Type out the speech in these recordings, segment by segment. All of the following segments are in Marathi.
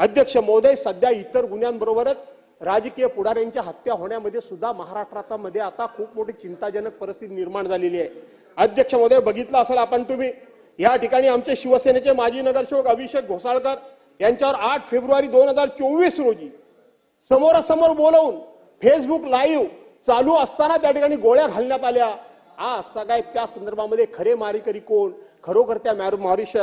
अध्यक्ष महोदय सध्या इतर गुन्ह्यांबरोबरच राजकीय पुढाऱ्यांच्या हत्या होण्यामध्ये सुद्धा महाराष्ट्रामध्ये आता खूप मोठी चिंताजनक परिस्थिती निर्माण झालेली आहे. अध्यक्ष महोदय बघितलं असेल आपण तुम्ही या ठिकाणी आमचे शिवसेनेचे माजी नगरसेवक अभिषेक घोसाळकर यांच्यावर आठ फेब्रुवारी दोन हजार चोवीस रोजी समोरासमोर बोलवून फेसबुक लाईव्ह चालू असताना त्या ठिकाणी गोळ्या घालण्यात आल्या. हा असता काय त्या संदर्भामध्ये खरे मारेकरी कोण? खरोखर त्या मॅर- मॉरिश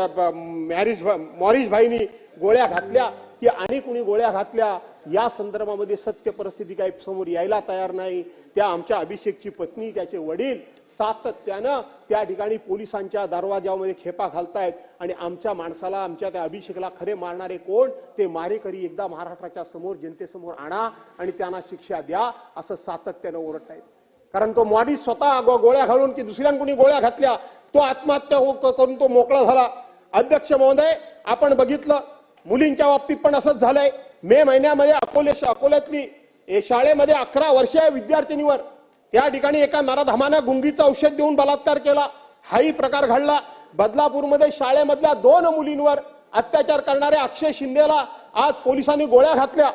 मॅरिस मॉरिश भाईनी गोळ्या घातल्या की आणि कुणी गोळ्या घातल्या या संदर्भामध्ये सत्य परिस्थिती काही समोर यायला तयार नाही. त्या आमच्या अभिषेकची पत्नी त्याचे वडील सातत्यानं त्या ठिकाणी पोलिसांच्या दरवाजामध्ये खेपा घालतायत आणि आमच्या माणसाला आमच्या त्या अभिषेकला खरे मारणारे कोण? ते मारेकरी एकदा महाराष्ट्राच्या समोर जनतेसमोर आणा आणि त्यांना शिक्षा द्या असं सातत्यानं ओरडतायत. कारण तो मॉडी स्वतः गोळ्या घालून की दुसऱ्यांकुणी गोळ्या घातल्या? तो आत्महत्या हो- करून तो मोकळा झाला. अध्यक्ष महोदय आपण बघितलं मुलींच्या बाबतीत पण असंच झालंय. मे महिन्यामध्ये अकोले अकोल्यातली ए, शाळेमध्ये अकरा वर्षीय विद्यार्थिनीवर त्या ठिकाणी एका नराधमानं गुंगीचं औषध देऊन बलात्कार केला. हाही प्रकार घडला. बदलापूरमध्ये शाळेमधल्या दोन मुलींवर अत्याचार करणाऱ्या अक्षय शिंदेला आज पोलिसांनी गोळ्या घातल्या.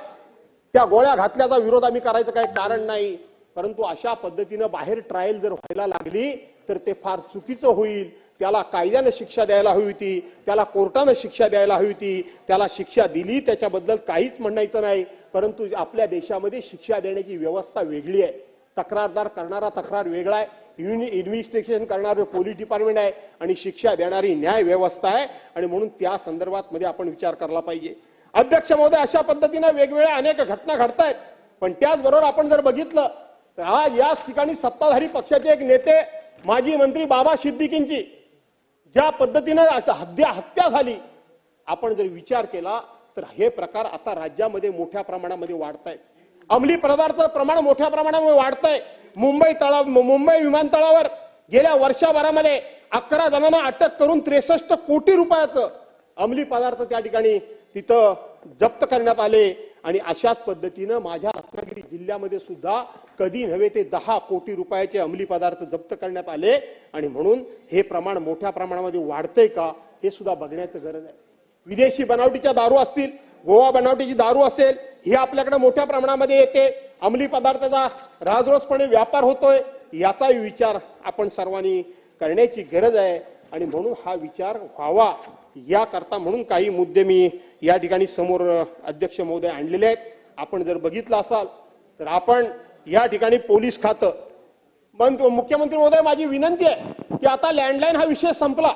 त्या गोळ्या घातल्याचा विरोध आम्ही करायचं काही कारण नाही. परंतु अशा पद्धतीनं बाहेर ट्रायल जर व्हायला लागली तर ते फार चुकीचं होईल. त्याला कायद्यानं शिक्षा द्यायला हवी होती. त्याला कोर्टानं शिक्षा द्यायला हवी होती. त्याला शिक्षा दिली त्याच्याबद्दल काहीच म्हणायचं नाही. परंतु आपल्या देशामध्ये शिक्षा देण्याची व्यवस्था वेगळी आहे. तक्रारदार करणारा तक्रार वेगळा आहे. युनि इन्व्हेस्टिगेशन करणारं पोलीस डिपार्टमेंट आहे आणि शिक्षा देणारी न्याय व्यवस्था आहे आणि म्हणून त्या संदर्भात मध्ये आपण विचार करला पाहिजे. अध्यक्ष महोदय अशा पद्धतीनं वेगवेगळ्या अनेक घटना घडतायत. पण त्याचबरोबर आपण जर बघितलं तर आज याच ठिकाणी सत्ताधारी पक्षाचे एक नेते माजी मंत्री बाबा सिद्दीकींची ज्या पद्धतीनं हत्या हत्या झाली आपण जर विचार केला तर हे प्रकार आता राज्यामध्ये मोठ्या प्रमाणामध्ये वाढत आहेत अंमली पदार्थ प्रमाण मोठ्या प्रमाणामध्ये वाढत आहे मुंबई तळा मुंबई विमानतळावर गेल्या वर्षभरामध्ये अकरा जणांना अटक करून त्रेसष्ट कोटी रुपयाचं अंमली पदार्थ त्या ठिकाणी तिथं जप्त करण्यात आले. आणि अशाच पद्धतीनं माझ्या रत्नागिरी जिल्ह्यामध्ये सुद्धा कधी नव्हे ते दहा कोटी रुपयाचे अंमली पदार्थ जप्त करण्यात आले. आणि म्हणून हे प्रमाण मोठ्या प्रमाणामध्ये वाढतंय का हे सुद्धा बघण्याचं गरज आहे. विदेशी बनावटीच्या दारू असतील गोवा बनावटीची दारू असेल ही आपल्याकडे मोठ्या प्रमाणामध्ये येते. अंमली पदार्थाचा राजरोजपणे व्यापार होतोय याचाही विचार आपण सर्वांनी करण्याची गरज आहे. आणि म्हणून हा विचार व्हावा याकरता म्हणून काही मुद्दे मी या ठिकाणी समोर अध्यक्ष महोदय आणलेले आहेत. आपण जर बघितलं असाल तर आपण या ठिकाणी पोलीस खातं मुख्यमंत्री महोदय माझी विनंती आहे की आता लँडलाईन हा विषय संपला.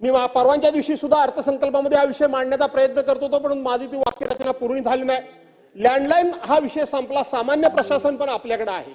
मी मा- दिवशी सुद्धा अर्थसंकल्पामध्ये हा विषय मांडण्याचा प्रयत्न करत होतो पण माझी ती वाक्यरचना पूर्ण झाली नाही. लँडलाईन हा विषय संपला सामान्य प्रशासन पण आपल्याकडे आहे.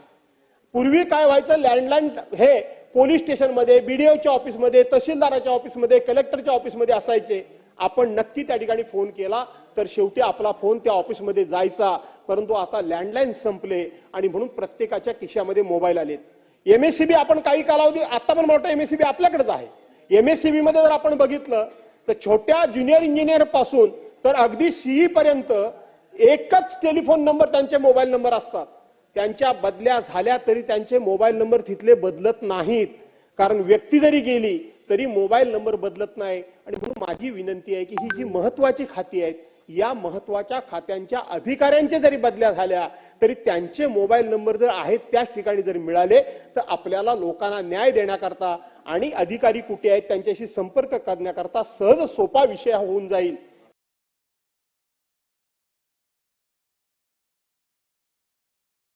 पूर्वी काय व्हायचं लँडलाईन हे पोलीस स्टेशनमध्ये बीडीओच्या ऑफिसमध्ये तहसीलदाराच्या ऑफिसमध्ये कलेक्टरच्या ऑफिसमध्ये असायचे. आपण नक्की त्या ठिकाणी फोन केला तर शेवटी आपला फोन त्या ऑफिसमध्ये जायचा. परंतु आता लँडलाईन संपले आणि म्हणून प्रत्येकाच्या खिशामध्ये मोबाईल आलेत. एमएससीबी आपण काही कालावधी आता पण मोठं एमएससीबी आपल्याकडेच आहे. एमएससीबी मध्ये जर आपण बघितलं तर छोट्या ज्युनियर इंजिनियरपासून तर अगदी सीई पर्यंत एकच टेलिफोन नंबर त्यांचे मोबाईल नंबर असतात. त्यांच्या बदल्या झाल्या तरी त्यांचे मोबाईल नंबर तिथले बदलत नाहीत. कारण व्यक्ती जरी गेली तरी मोबाईल नंबर बदलत नाही. आणि म्हणून माझी विनंती आहे की ही जी महत्वाची खाती आहेत या महत्त्वाच्या खात्यांच्या अधिकाऱ्यांच्या जरी बदल्या झाल्या तरी त्यांचे मोबाईल नंबर जर आहेत त्याच ठिकाणी जर मिळाले तर आपल्याला लोकांना न्याय देण्याकरता आणि अधिकारी कुठे आहेत त्यांच्याशी संपर्क करण्याकरता सहज सोपा विषय हा होऊन जाईल.